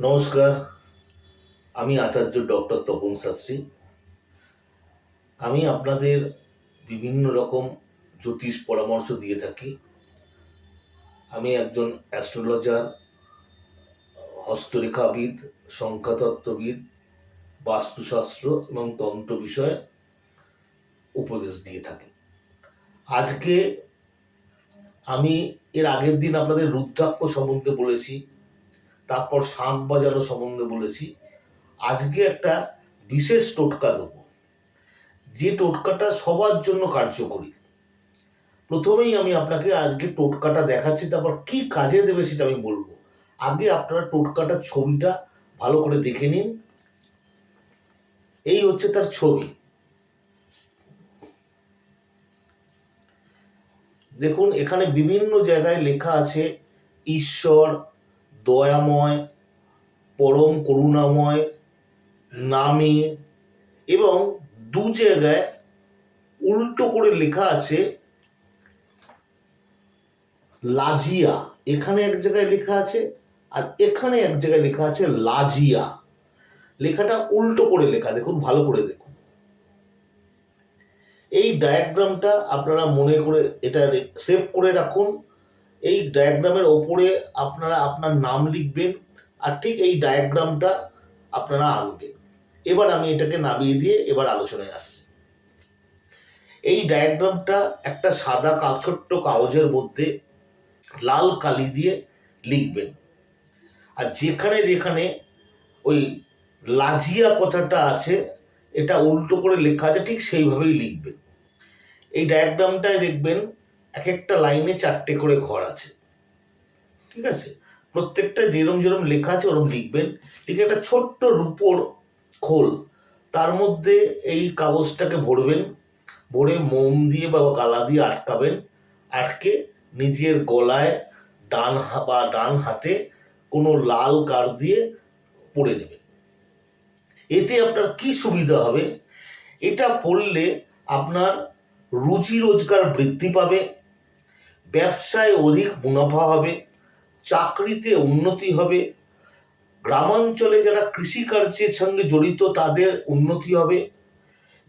নমস্কার, আমি আচার্য ডক্টর তপন শাস্ত্রী। আমি আপনাদের বিভিন্ন রকম জ্যোতিষ পরামর্শ দিয়ে থাকি। আমি একজন অ্যাস্ট্রোলজার, হস্তরেখাবিদ, সংখ্যাতত্ত্ববিদ, বাস্তুশাস্ত্র এবং তন্ত্র বিষয়ে উপদেশ দিয়ে থাকি। আজকে আমি এর আগের দিন আপনাদের রুদ্রাক্ষ সম্বন্ধে বলেছি। তারপর শাঁখ বাজানো সম্বন্ধে বলেছি, আজকে একটা বিশেষ টোটকা দেবো। যে টোটকাটা সবার জন্য কার্যকরী। প্রথমেই আমি আপনাকে আজকে টোটকাটা দেখাচ্ছি, তারপর কি কাজে দেবে সেটা আমি বলব। আগে আপনারা টোটকাটার ছবিটা ভালো করে দেখে নিন। এই হচ্ছে তার ছবি। দেখুন, এখানে বিভিন্ন জায়গায় লেখা আছে, ঈশ্বর দয়াময়, পরম করুণাময়, নামে এবং দু জায়গায় উল্টো করে লেখা আছে, লাজিয়া। এখানে এক জায়গায় লেখা আছে আর এখানে এক জায়গায় লেখা আছে লাজিয়া। লেখাটা উল্টো করে লেখা, দেখুন, ভালো করে দেখুন। এই ডায়াগ্রামটা আপনারা মনে করে এটা সেভ করে রাখুন। এই ডায়াগ্রামের ওপরে আপনারা আপনার নাম লিখবেন আর ঠিক এই ডায়াগ্রামটা আপনারা আঁকবেন। এবার আমি এটাকে নামিয়ে দিয়ে এবার আলোচনায় আসছি। এই ডায়াগ্রামটা একটা সাদা ছোট্ট কাগজের মধ্যে লাল কালি দিয়ে লিখবেন। আর যেখানে যেখানে ওই লাজিয়া কথাটা আছে, এটা উল্টো করে লেখা আছে, ঠিক সেইভাবেই লিখবেন। এই ডায়াগ্রামটায় দেখবেন এক একটা লাইনে চারটে করে ঘর আছে। ঠিক আছে? প্রত্যেকটা যেরম যেরম লেখা আছে ওরম লিখবেন। ঠিক একটা ছোট্ট রূপোর খোল। তার মধ্যে এই কাগজটাকে ভরবেন। ভরে মোম দিয়ে বা গালা দিয়ে আটকাবেন। আটকে নিজের গলায় ডান বা ডান হাতে কোনো লাল কার দিয়ে পরে নেবেন। এতে আপনার কি সুবিধা হবে? এটা পড়লে আপনার রুচি রোজগার বৃদ্ধি পাবে। ব্যবসায় অধিক মুনাফা হবে, চাকরিতে উন্নতি হবে, গ্রামাঞ্চলে যারা কৃষিকার্যের সঙ্গে জড়িত তাদের উন্নতি হবে,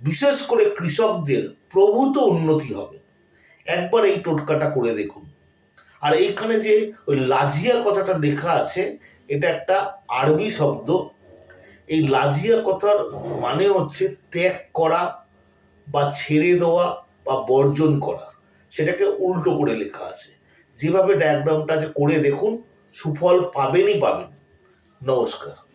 বিশেষ করে কৃষকদের প্রভূত উন্নতি হবে। একবার এই টোটকাটা করে দেখুন। আর এইখানে যে ওই লাজিয়া কথাটা লেখা আছে, এটা একটা আরবি শব্দ। এই লাজিয়া কথার মানে হচ্ছে ত্যাগ করা বা ছেড়ে দেওয়া বা বর্জন করা। সেটাকে উল্টো করে লেখা আছে। যেভাবে ডায়াগ্রামটা যে করে দেখুন সুফল পাবেনই পাবেন। নমস্কার।